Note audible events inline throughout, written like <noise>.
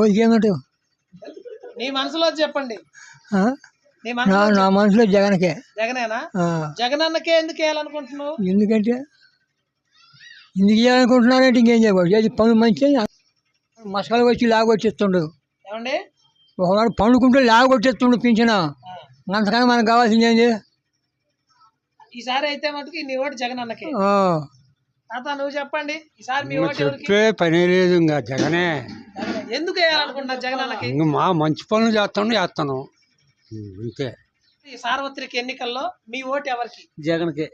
ఓకేమంటావు నీ మనసులో చెప్పండి. ఆ? నీ నా మనసులో నా మనసులో జగన్కే. జగనేనా? ఆ. జగనన్నకే ఎందుకు వేయాలనుకుంటున్నావు? ఎందుకంటే? ఎందుకు చేయాలనుకుంటున్నానంటే ఇంకేం చేయకూడదు అది పనులు మంచి మసాలా వచ్చి లాగొచ్చేస్తుండు. ఏమండి? ఒకనాడు పండుకుంటే లాగొచ్చేస్తుండు పింఛన. అంతకన్నా మనకు కావాల్సింది ఏంది? ఈసారి అయితే మటుకు నీ ఓటు జగనన్నకే. ఆ. తాత నువ్వు చెప్పండి. ఈసారి చెప్పే పని లేదు ఇంకా జగనే. జగనే. ఎందుకు వేయాలనుకుంటున్నారు జగనన్నకి? ఇంక మా మంచి పనులు చేస్తాను చేస్తాను. అంతే ఈ సార్వత్రిక ఎన్నికల్లో మీ ఓటు ఎవరికి? జగన్కే.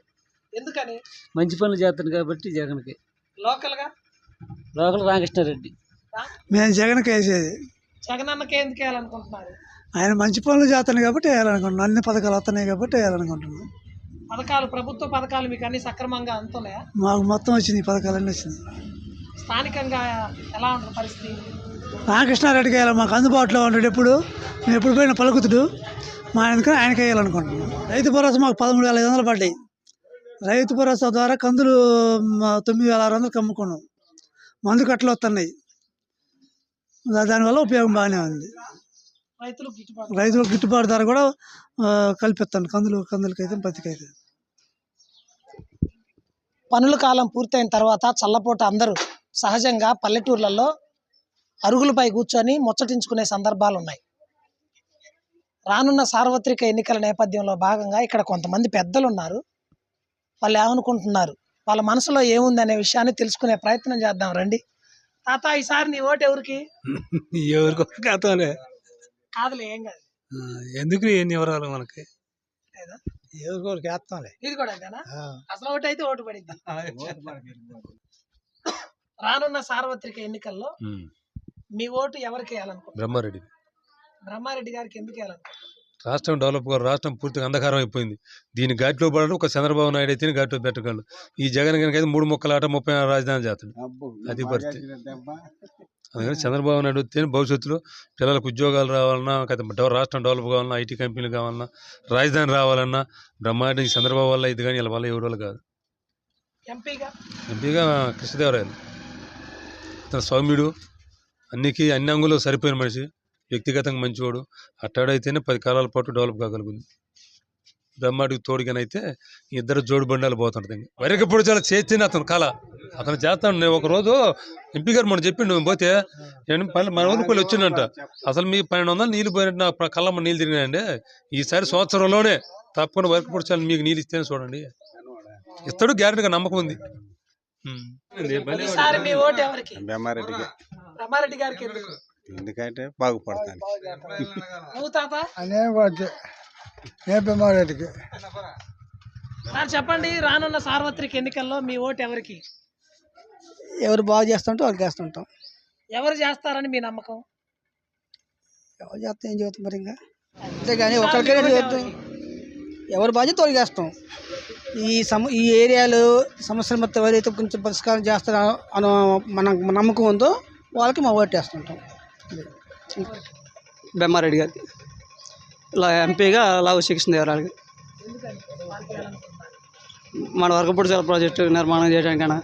ఎందుకని? మంచి పనులు చేస్తాను కాబట్టి జగన్కే. లోకల్గా లోకల్ రామకృష్ణారెడ్డి. మేము జగన్కి వేసేది. జగనన్నకే ఎందుకు వేయాలనుకుంటున్నారు? ఆయన మంచి పనులు చేస్తాను కాబట్టి వేయాలనుకుంటున్నాను. అన్ని పథకాలు వస్తున్నాయి కాబట్టి వేయాలనుకుంటున్నాను. పథకాలు ప్రభుత్వ పథకాలు మీకు అన్ని సక్రమంగా అందుతున్నాయా మాకు మొత్తం వచ్చింది ఈ పథకాలన్నీ వచ్చింది. స్థానికంగా ఎలా ఉంటుంది పరిస్థితి? రామకృష్ణారెడ్డికి వేయాలి మాకు అందుబాటులో ఉంటాడు ఎప్పుడు. మేము ఎప్పుడు పోయిన పలుకుతుడు. మా ఆయనకి ఆయనకి వేయాలనుకుంటున్నాం. రైతు భరోసా మాకు పదమూడు వేల ఐదు వందలు పడ్డాయి. రైతు భరోసా ద్వారా కందులు తొమ్మిది వేల ఆరు వందలు అమ్ముకున్నాం. మందు కట్టలు వస్తున్నాయి. దానివల్ల ఉపయోగం బాగానే ఉంది. రైతులు రైతులకు గిట్టుబాటు ధర కూడా కల్పిస్తాను. కందులు కందులకైతే పత్తికైతే పనుల కాలం పూర్తయిన తర్వాత చల్లపూట అందరూ సహజంగా పల్లెటూర్లలో అరుగులపై కూర్చొని ముచ్చటించుకునే సందర్భాలు ఉన్నాయి రానున్న సార్వత్రిక ఎన్నికల నేపథ్యంలో భాగంగా ఇక్కడ కొంతమంది పెద్దలు ఉన్నారు వాళ్ళు ఏమనుకుంటున్నారు వాళ్ళ మనసులో ఏముంది అనే విషయాన్ని తెలుసుకునే ప్రయత్నం చేద్దాం రండి. తాత ఈసారి నీ ఓటు ఎవరికి? <laughs> ఎవరికో కాతాలే కాదులే ఏం కాదు. ఎందుకు ఎన్ని వివరాలు మనకి? లేదా? ఎవరికోరికి వేస్తాంలే ఇది కూడా అంతేనా? అసలు ఓటు అయితే ఓటు పడింది. రానున్న సార్వత్రిక ఎన్నికల్లో మీ ఓటు ఎవరికి వేయాలనుకుంటున్నారు? బ్రహ్మారెడ్డి. బ్రహ్మారెడ్డి గారికి ఎందుకు వేయాలనుకుంటున్నారు? రాష్ట్రం డెవలప్ కాదు రాష్ట్రం పూర్తిగా అంధకారం అయిపోయింది. దీని ఘాట్లో పడడం ఒక చంద్రబాబు నాయుడు అయితే ఘాట్లో పెట్టగలడు. ఈ జగన్ కనుక అయితే మూడు ముక్కల ఆట ముప్పై ఆరు రాజధాని చేస్తాడు. అది పరిస్థితి. అందుకని చంద్రబాబు నాయుడు వస్తే భవిష్యత్తులో పిల్లలకు ఉద్యోగాలు రావాలన్నా రాష్ట్రం డెవలప్ కావాలన్నా ఐటీ కంపెనీలు కావాలన్నా రాజధాని రావాలన్నా బ్రహ్మారెడ్డి చంద్రబాబు వల్ల ఇది కానీ వీళ్ళ వల్ల ఎవరి వల్ల కాదు. ఎంపీగా? ఎంపీగా కృష్ణదేవరాయలు. అతను సౌమ్యుడు అన్నికి అన్ని అంగులో సరిపోయిన మనిషి వ్యక్తిగతంగా మంచివాడు. అట్టాడైతేనే పది కాలాల పాటు డెవలప్ కాగలుగుంది బ్రహ్మాడికి తోడుగానైతే ఈ ఇద్దరు జోడు బండాలు పోతుంటుంది వరకప్పుడు చాలా చేస్తేనే అతను కళ. అతను చేస్తాను నేను ఒక రోజు ఎంపీ గారు మనం చెప్పిండు మేము పోతే నేను పల్లె మన ఊరికి వెళ్ళి వచ్చిందంట అసలు మీ పన్నెండు వందలు నీళ్ళు పోయినట్టు నా కళ్ళమ్మ నీళ్ళు తిరిగినాయండి. ఈసారి సంవత్సరంలోనే తప్పకుండా వరకప్పుడు చాలా మీకు నీళ్ళు ఇస్తేనే చూడండి. ఇస్తాడు గ్యారెంటీగా నమ్మకం ఉంది. బ్రహ్మారెడ్డి గారికి ఎందుకు? ఎందుకంటే బాగుపడతాను. <laughs> నువ్వు తాత? నేను సార్ చెప్పండి రానున్న సార్వత్రిక ఎన్నికల్లో మీ ఓటు ఎవరికి? ఎవరు బాగు చేస్తుంటే వాళ్ళకి వేస్తుంటాం ఎవరు చేస్తారని మీ నమ్మకం? ఎవరు చేస్తే ఏం చెబుతాం మరి ఇంకా? అంతేగాని ఒకరికే చెబుతాం ఎవరు బాధ్యత వాళ్ళకి వేస్తాం ఈ సమ ఈ ఏరియాలో సమస్యలు మొత్తం ఎవరైతే కొంచెం పరిష్కారం చేస్తారో అని మన నమ్మకం ఉందో వాళ్ళకి మా ఓటు వేస్తుంటాం. బెమ్మారెడ్డి గారికి. ఇలా ఎంపీగా లావు శ్రీకృష్ణదేవరాయలకి మన వరకపూడి జల ప్రాజెక్టు నిర్మాణం చేయడానికైనా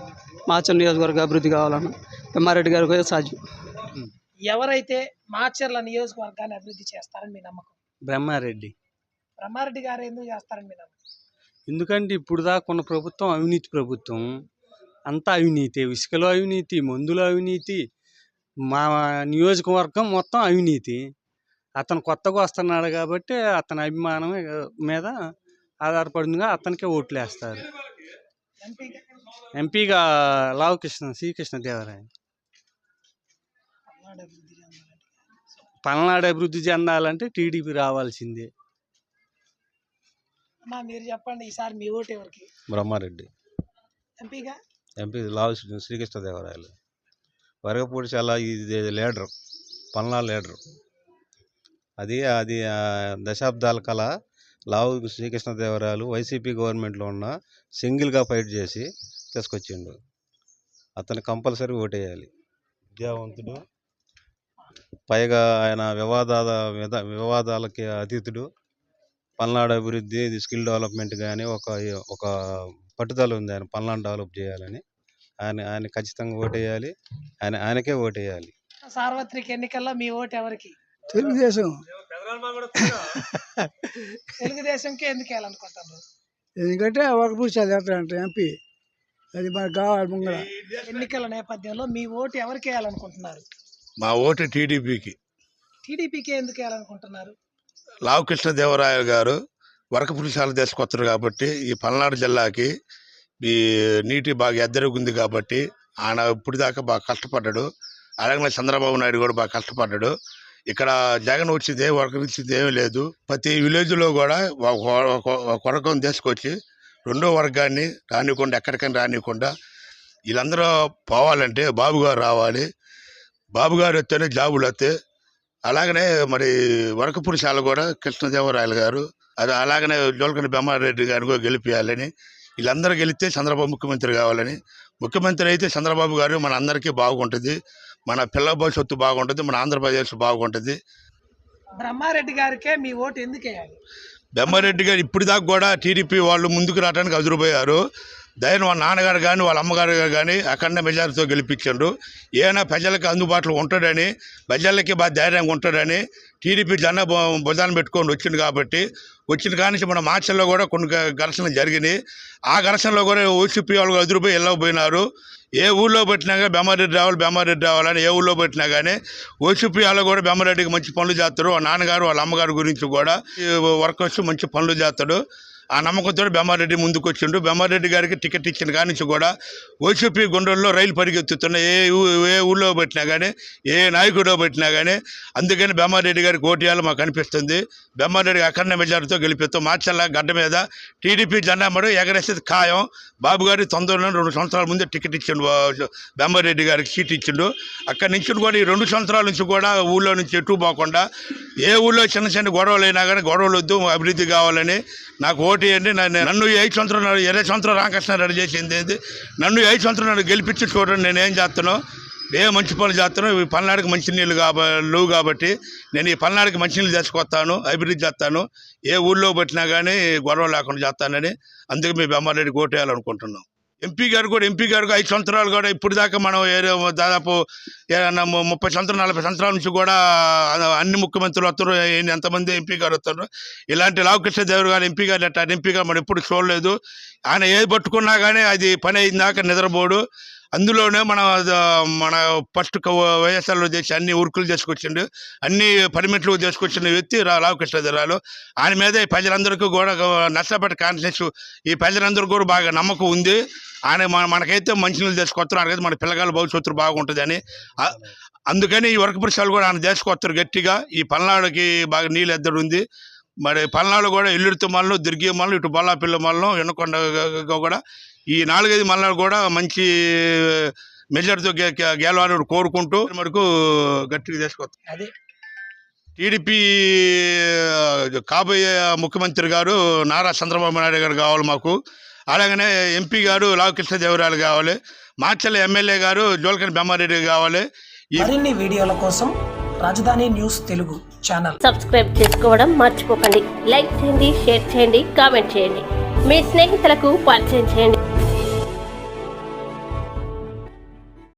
మాచం నియోజకవర్గ అభివృద్ధి కావాలన్నా బెమ్మారెడ్డి గారికి సాధ్యం. ఎవరైతే మాచర్ల నియోజకవర్గాన్ని అభివృద్ధి చేస్తారని మీ నమ్మకం? బ్రహ్మారెడ్డి. బ్రహ్మారెడ్డి గారు ఎందుకు చేస్తారని మీ నమ్మకం? ఎందుకంటే ఇప్పుడు దాకా ఉన్న ప్రభుత్వం అవినీతి ప్రభుత్వం. అంతా అవినీతి ఇసుకలో అవినీతి మందులో అవినీతి మా నియోజకవర్గం మొత్తం అవినీతి. అతను కొత్తగా వస్తున్నాడు కాబట్టి అతని అభిమానం మీద ఆధారపడిందిగా అతనికే ఓట్లు వేస్తారు ఎంపీగా ఎంపీగా లావు కృష్ణ శ్రీకృష్ణ దేవరాయ పల్నాడు అభివృద్ధి చెందాలంటే టీడీపీ రావాల్సిందే. మీరు చెప్పండి ఈసారి మీ ఓటు ఎవరికి? బ్రహ్మారెడ్డి. ఎంపీగా? ఎంపీ లావు శ్రీ- శ్రీకృష్ణదేవరాయలు వరగపూడి చాలా ఇది లీడర్ పల్నాడు లీడర్. అది అది దశాబ్దాల కల లావు శ్రీకృష్ణదేవరాయలు వైసీపీ గవర్నమెంట్లో ఉన్న సింగిల్గా ఫైట్ చేసి తీసుకొచ్చిండు. అతను కంపల్సరీ ఓటేయాలి. విద్యావంతుడు పైగా ఆయన వివాదాల వివాదాలకి అతీతుడు. పల్నాడు అభివృద్ధి స్కిల్ డెవలప్మెంట్ కానీ ఒక ఒక పట్టుదల ఉంది ఆయన పల్నాడు డెవలప్ చేయాలని. ఆయన ఆయన ఖచ్చితంగా ఓటేయాలి. ఆయన ఆయనకే ఓటేయాలి. సార్వత్రిక ఎన్నికల్లో మీ ఓటు ఎవరికి? తెలుగుదేశం. తెలుగుదేశంకి ఎందుకు వేయాలనుకుంటున్నారు? ఎందుకంటే వరకపూడి చదివేస్తాడు అంటే ఎంపీ. అది మనకు కావాలి ముంగల. ఎన్నికల నేపథ్యంలో మీ ఓటు ఎవరికి వేయాలనుకుంటున్నారు? మా ఓటు టీడీపీకి. టీడీపీకి ఎందుకు వేయాలనుకుంటున్నారు? లావు కృష్ణదేవరాయలు గారు వరకపురుషాలు తీసుకొస్తారు కాబట్టి ఈ పల్నాడు జిల్లాకి ఈ నీటి బాగా ఎద్దరుగుంది కాబట్టి ఆయన ఇప్పుడు దాకా బాగా కష్టపడ్డాడు. అలాగే చంద్రబాబు నాయుడు కూడా బాగా కష్టపడ్డాడు. ఇక్కడ జగన్ వచ్చింది వర్గం ఇచ్చింది ఏమీ లేదు. ప్రతి విలేజ్లో కూడా ఒక ఒక- వర్గం తీసుకొచ్చి రెండో వర్గాన్ని రానివ్వకుండా ఎక్కడికైనా రానివ్వకుండా వీళ్ళందరూ పోవాలంటే బాబు గారు రావాలి. బాబు గారు వస్తేనే జాబులు వస్తే అలాగనే మరి వరకపురుషాలు కూడా కృష్ణదేవరాయలు గారు అది అలాగనే జోలకని బెమ్మారెడ్డి గారిని కూడా గెలిపించాలని వీళ్ళందరూ గెలిస్తే చంద్రబాబు ముఖ్యమంత్రి కావాలని. ముఖ్యమంత్రి అయితే చంద్రబాబు గారు మన అందరికీ బాగుంటుంది. మన పిల్ల భవిష్యత్తు బాగుంటుంది. మన ఆంధ్రప్రదేశ్ బాగుంటుంది. బ్రహ్మారెడ్డి గారికే మీ ఓటు ఎందుకు వేయాలి? బెమ్మారెడ్డి గారు ఇప్పుడు దాకా కూడా టీడీపీ వాళ్ళు ముందుకు రావడానికి అదురుపోయారు. దయను వాళ్ళ నాన్నగారు కానీ వాళ్ళ అమ్మగారు కానీ అఖండ మెజారిటీతో గెలిపించారు ఏమైనా ప్రజలకు అందుబాటులో ఉంటాడని ప్రజలకి బాగా ధైర్యంగా ఉంటాడని టీడీపీ జన భు- భుజాన్ని పెట్టుకొని వచ్చింది కాబట్టి వచ్చిన కానించి మన మార్చల్లో కూడా కొన్ని ఘర్షణలు జరిగినాయి. ఆ ఘర్షణలో కూడా ఓసీపీ వాళ్ళు ఎదురుపోయి వెళ్ళకపోయినారు ఏ ఊళ్ళో పెట్టినా కానీ బెమ్మారెడ్డి రావాలి బెమ్మారెడ్డి రావాలని ఏ ఊళ్ళో పెట్టినా కానీ ఓసీపీ వాళ్ళు కూడా బెమ్మారెడ్డికి మంచి పనులు చేస్తారు. వాళ్ళ నాన్నగారు వాళ్ళ అమ్మగారి గురించి కూడా వర్కర్స్ మంచి పనులు చేస్తాడు. ఆ నమ్మకంతో బెమ్మారెడ్డి ముందుకు వచ్చిండు బెమ్మారెడ్డి గారికి టికెట్ ఇచ్చిన కాడి నుంచి కూడా వైసీపీ గుండెల్లో రైలు పరిగెత్తుతున్న ఏ ఊ- ఏ ఊళ్ళో పెట్టినా కానీ ఏ నాయకుడో పెట్టినా కానీ అందుకని బెమ్మారెడ్డి గారికి ఓటేయాలి మాకు అనిపిస్తుంది. బెమ్మారెడ్డి అఖండ మెజార్టీతో గెలిపిస్తాం మార్చల్ల గడ్డ మీద టీడీపీ జెండా ఎగరేసేది ఖాయం. బాబు గారి తొందరలో రెండు సంవత్సరాల ముందే టికెట్ ఇచ్చిండు బెమ్మారెడ్డి గారికి సీట్ ఇచ్చిండు. అక్కడి నుంచి కూడా ఈ రెండు సంవత్సరాల నుంచి కూడా ఊళ్ళో నుంచి ఎటు పోకుండా ఏ ఊళ్ళో చిన్న చిన్న గొడవలు అయినా కానీ గొడవలు వద్దు అభివృద్ధి కావాలని నాకు ఓటు వేయండి నన్ను నన్ను ఈ ఐదు నాడు ఇరవై సంవత్సరం రామకృష్ణారెడ్డి చేసింది ఏంది? నన్ను ఈ ఐదు సంవత్సరం నాడు గెలిపించి చూడండి నేను ఏం చేస్తాను? ఏ మంచి పనులు చేస్తాను. ఈ పల్నాడుకి మంచినీళ్ళు కాబ లేవు కాబట్టి నేను ఈ పల్నాడుకి మంచినీళ్ళు తెచ్చుకొస్తాను అభివృద్ధి చేస్తాను. ఏ ఊళ్ళో పెట్టినా కానీ గొడవ లేకుండా చేస్తానని అందుకే మీ బెమ్మారెడ్డికి ఓటు వేయాలనుకుంటున్నాం ఎంపీ గారు కూడా ఎంపీ గారు ఐదు సంవత్సరాలు కూడా ఇప్పుడు దాకా మనం ఏదో దాదాపు ఏదన్నా ముప్పై సంవత్సరాలు నలభై సంవత్సరాల నుంచి కూడా అన్ని ముఖ్యమంత్రులు వస్తారు. ఎంతమంది ఎంపీ గారు వస్తారు? ఇలాంటి లావకృష్ణదేవరు గారు ఎంపీ గారు అట్లా ఎంపీ గారు మనం ఎప్పుడు చూడలేదు. ఆయన ఏది పట్టుకున్నా కానీ అది పని అయిన దాకా నిద్రపోడు. అందులోనే మన మన ఫస్ట్ వైఎస్ఆర్లో చేసి అన్ని ఉరుకులు చేసుకొచ్చిండు. అన్ని పర్మిట్లు చేసుకొచ్చిన వ్యక్తి రా ఆయన మీద ఈ ప్రజలందరికీ కూడా నష్టపడి కాన్షియస్. ఈ ప్రజలందరూ కూడా బాగా నమ్మకం ఉంది. ఆయన మన మనకైతే మంచినీళ్ళు తీసుకొస్తారు ఆయనకైతే మన పిల్లగాళ్ళ భవిష్యత్తు బాగుంటుందని అందుకని ఈ వర్క పురుషాలు కూడా ఆయన తీసుకొస్తారు గట్టిగా. ఈ పల్నాడుకి బాగా నీళ్ళు ఎద్దడు ఉంది. మరి పల్నాడు కూడా ఇల్లుడితో మల్లం దుర్గి మల్లం ఇటు బొల్లాపిల్ల మల్లం ఎన్నకొండ కూడా ఈ నాలుగైదు మల్లాలు కూడా మంచి మెజార్టీతో గే గే- గెలవాలని కోరుకుంటూ మటుకు గట్టిగా తీసుకొస్తారు అదే. టీడీపీ కాబోయే ముఖ్యమంత్రి గారు నారా చంద్రబాబు నాయుడు గారు కావాలి మాకు. అలాగనే ఎంపీ గారు లావకృష్ణదేవరాయలు కావాలి మాచల్ల ఎమ్మెల్యే గారు జోలకని బెమ్మారెడ్డి కావాలి. ఈ మరిన్ని వీడియోల కోసం రాజధాని న్యూస్ తెలుగు ఛానల్. సబ్స్క్రైబ్ చేసుకోవడం మర్చిపోకండి. లైక్ చేయండి షేర్ చేయండి కామెంట్ చేయండి. మీ స్నేహితులకు పరిచయం చేయండి.